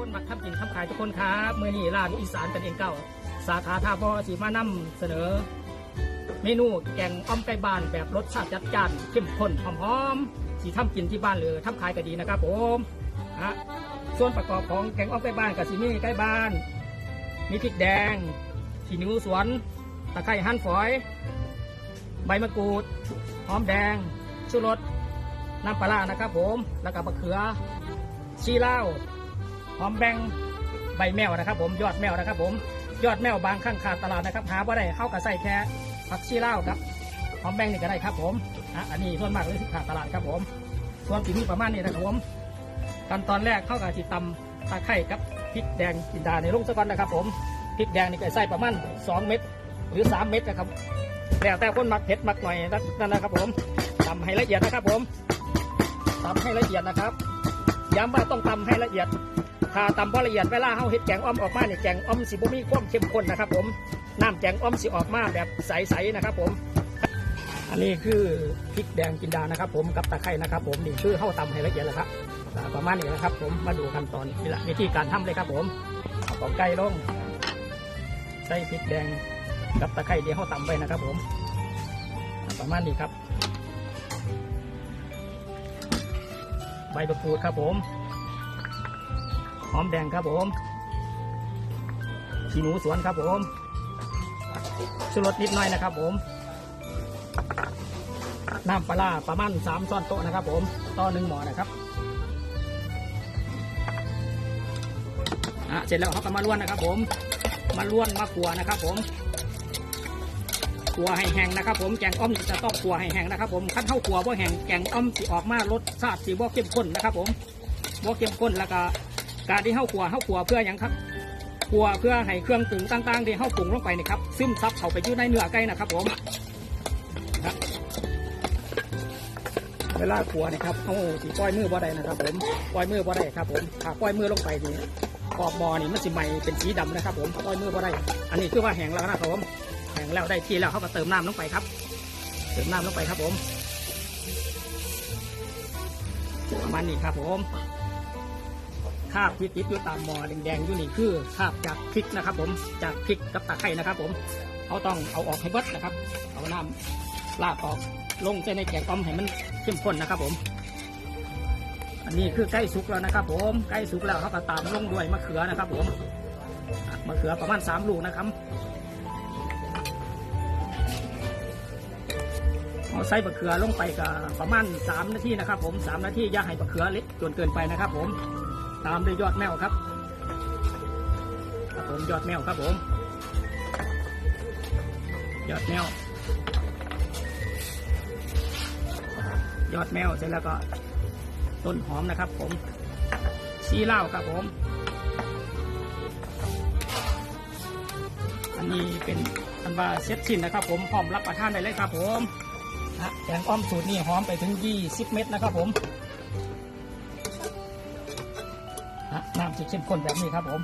คนมักทำกินทำขายทุกคนครับเมื่อนี้ร้านอีสานกันเองเก้าสาขาท่าบ่อสีมานำเสนอ เมนูแกงอ้อมไก่บ้านแบบรสชาติจัดจ้านเข้มข้นหอมๆสีทำกินที่บ้านหรือทำขายก็ดีนะครับผมฮะส่วนประกอบของแกงอ้อมไก่บ้านกับสีมีไก่บ้าน มีพริกแดงขี้หนูสวนตะไคร้หั่นฝอย ใบมะกรูดหอมแดงชูรสน้ำปลาร้านะครับผม แล้วก็มะเขือชีเล้า หอมแบงใบแมวนะครับ ผมยอดแมวนะครับ ผมยอดแมวบางข้างขาดตลาดนะครับหาว่าได้เข้ากับใส่แค่ผักชีเหล้าครับหอมแบงนี่ก็ได้ครับ ผมอะอันนี้ส่วนมากเลยที่ขาดตลาดครับ ผม ส่วนสีนี้ประมาณนี้นะครับผมขั้นตอนแรกเข้ากับสีตำตะไครับพริกแดงจินดาในลุงสะก่อนนะครับ ผมพริกแดงนี่ก็ใส่ประมาณ2เม็ดหรือ 3 เม็ดนะครับแล้วแต่คนมักเผ็ดมักหน่อยนั่นนะครับ ผมตำให้ละเอียดนะครับ ผมตำให้ละเอียดนะครับย้ำว่าต้องตำให้ละเอียด ถ้าตำพอละเอียดเวลาเฮาเฮ็ดแกงอ้อมออกมาเนี่ยแกงอ้อมสิบ่มีความเข้มข้นนะครับ ผมน้ำแกงอ้อมสิออกมาแบบใสๆนะครับ ผม อันนี้คือพริกแดงจินดานะครับ ผมกับตะไคร้นะครับ ผมนี่คือเฮาตำให้ละเอียดแล้วครับประมาณนี้นะครับ ผมมาดูขั้นตอนนี่แหละวิธีการทำเลยครับ ผมเอาของไก่ลงใส่พริกแดงกับตะไคร้เดี๋ยวเฮาตำไปนะครับ ผมประมาณนี้ครับ ใบมะกรูดครับผม หอมแดงครับผมขี้หนูสวนครับผมชูรสนิดหน่อยนะครับผม น้ำปลาประมาณสามช้อนโต๊ะนะครับ ผมต่อหนึ่งหม้อนะครับอะเสร็จแล้วเขาก็มาล้วนนะครับ ผม มาล้วนมาขัวนะครับ ผมขัวให้แห้งนะครับ ผมแกงอ้อมจะต้องขัวให้แห้งนะครับ ผมขั้นเท่าขัวว่าแห้งแกงอ้อมสิออกมารสชาติสีว่าเข้มข้นนะครับ ผมว่าเข้มข้นแล้วก็ การที่เข้าขัวเข้าขัวเพื่ออย่างครับขัวเพื่อให้เครื่องปรุงต่างๆที่เข้าปรุงลงไปนี่ครับซึมซับเข้าไปอยู่ในเนื้อไก่นะครับผมเวลาขัวนี่ครับเอาสีปล่อยมือบ่ได้นะครับ ผมปล่อยมือบ่ได้ครับ ผมถ้าปล่อยมือลงไปนี่ขอบบอนี่มันสิใหม่เป็นสีดำนะครับ ผมปล่อยมือบ่ได้ อันนี้คือว่าแห้งแล้วนะครับผมแห้งแล้วได้ที่แล้วเขาก็เติมน้ำลงไปครับ เติมน้ำลงไปครับผมประมาณนี้ครับผม คาบที่ติดอยู่ตามหมอแดงๆอยู่นี่คือคาบจากพริกนะครับ ผมจากพริกกับตะไคร่นะครับ ผมเขาต้องเอาออกให้เบิดนะครับ เอาน้ำลาดออกลงใส่ในแกงต้มให้มันเข้มข้นนะครับ ผม อันนี้คือใกล้สุกแล้วนะครับ ผมใกล้สุกแล้วเขาก็ตามลงด้วยมะเขือนะครับ ผมมะเขือประมาณสามลูกนะครับเอาใส่มะเขือลงไปกับประมาณสามนาทีนะครับ ผมสามนาทีอย่าให้มะเขือเล็กจนเกินไปนะครับ ผม ตามด้วยยอดแมวครับครับผมยอดแมวครับผม ยอดแมวยอดแมวเสร็จแล้วก็ต้นหอมนะครับ ผมชีเหล้าครับผม อันนี้เป็นอันว่าเซ็ตชิ้นนะครับ ผมพร้อมรับประทานได้เลยครับ ผมแกงอ้อมสูตรนี่หอมไปถึง 20 เม็ดนะครับ ผม น้ำจะเข้มข้นแบบนี้ครับผม